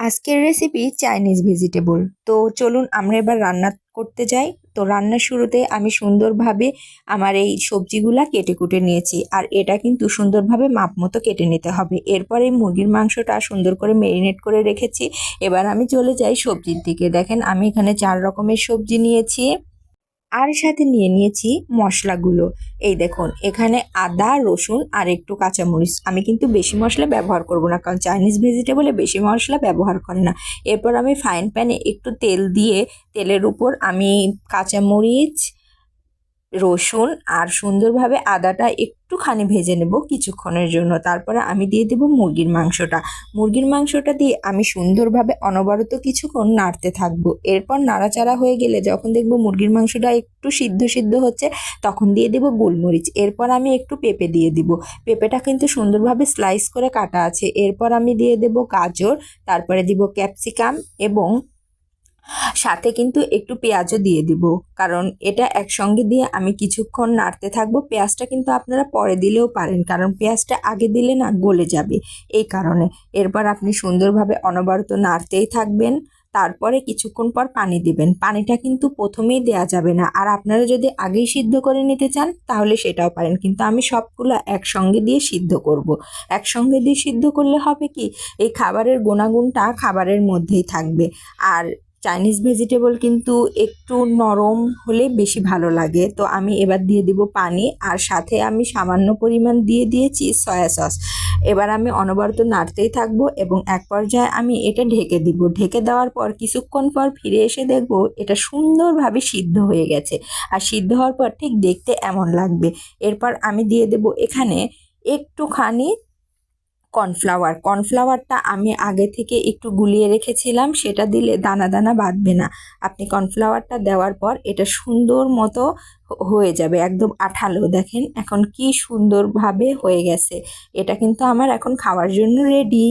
আজকের recipe Chinese vegetable তো চলুন আমরা এবার রান্না করতে যাই। তো রান্নার শুরুতে আমি সুন্দরভাবে আমার এই সবজিগুলা কেটে কুটে নিয়েছি। আর এটা কিন্তু সুন্দরভাবে মাপ মতো কেটে নিতে হবে। এরপর এই মুরগির মাংসটা সুন্দর করে মেরিনেট করে রেখেছি। এবার আমি চলে যাই সবজির দিকে। দেখেন আমি এখানে চার রকমের সবজি নিয়েছি। আর সাথে নিয়ে নিয়েছি মশলাগুলো। এই দেখুন, এখানে আদা, রসুন আর একটু কাঁচামরিচ। আমি কিন্তু বেশি মশলা ব্যবহার করব না, কারণ চাইনিজ ভেজিটেবলে বেশি মশলা ব্যবহার করে না। এরপর আমি ফাইন প্যানে একটু তেল দিয়ে, তেলের উপর আমি কাঁচামরিচ রসুন আর সুন্দরভাবে আদাটা একটুখানি ভেজে নেব কিছুক্ষণের জন্য। তারপরে আমি দিয়ে দেব মুরগির মাংসটা। মুরগির মাংসটা দিয়ে আমি সুন্দরভাবে অনবরত কিছুক্ষণ নাড়তে থাকব। এরপর নাড়াচাড়া হয়ে গেলে যখন দেখব মুরগির মাংসটা একটু সিদ্ধ সিদ্ধ হচ্ছে, তখন দিয়ে দেব গোলমরিচ। এরপর আমি একটু পেঁপে দিয়ে দিব। পেঁপেটা কিন্তু সুন্দরভাবে স্লাইস করে কাটা আছে। এরপর আমি দিয়ে দেব গাজর, তারপরে দিব ক্যাপসিকাম এবং সাথে কিন্তু একটু পেঁয়াজও দিয়ে দিব। কারণ এটা একসঙ্গে দিয়ে আমি কিছুক্ষণ নাড়তে থাকব। পেঁয়াজটা কিন্তু আপনারা পরে দিলেও পারেন, কারণ পেঁয়াজটা আগে দিলে না গলে যাবে। এই কারণে এরপর আপনি সুন্দরভাবে অনবরত নাড়তেই থাকবেন। তারপরে কিছুক্ষণ পর পানি দিবেন। পানিটা কিন্তু প্রথমেই দেয়া যাবে না। আর আপনারা যদি আগেই সিদ্ধ করে নিতে চান, তাহলে সেটাও পারেন। কিন্তু আমি সবগুলো একসঙ্গে দিয়ে সিদ্ধ করব। একসঙ্গে দিয়ে সিদ্ধ করলে হবে কি? এই খাবারের গুণাগুণটা খাবারের মধ্যেই থাকবে। আর চাইনিজ ভেজিটেবল কিন্তু একটু নরম হলে বেশি ভালো লাগে। তো আমি এবার দিয়ে দিব পানি আর সাথে আমি সামান্য পরিমাণ দিয়ে দিয়েছি সয়া সস এবার আমি অনবরত নাড়তেই থাকব এবং এক পর্যায়ে আমি এটা ঢেকে দিব। ঢেকে দেওয়ার পর কিছুক্ষণ পর ফিরে এসে দেখব এটা সুন্দরভাবে সিদ্ধ হয়ে গেছে। আর সিদ্ধ হওয়ার পর ঠিক দেখতে এমন লাগবে। এরপর আমি দিয়ে দেব এখানে একটুখানি কর্নফ্লাওয়ার। কর্নফ্লাওয়ারটা আমি আগে থেকে একটু গুলিয়ে রেখেছিলাম, সেটা দিলে দানা দানা বাঁধবে না। আপনি কর্নফ্লাওয়ারটা দেওয়ার পর এটা সুন্দর মতো হয়ে যাবে, একদম আঠালো। দেখেন এখন কি সুন্দরভাবে হয়ে গেছে। এটা কিন্তু আমার এখন খাওয়ার জন্য রেডি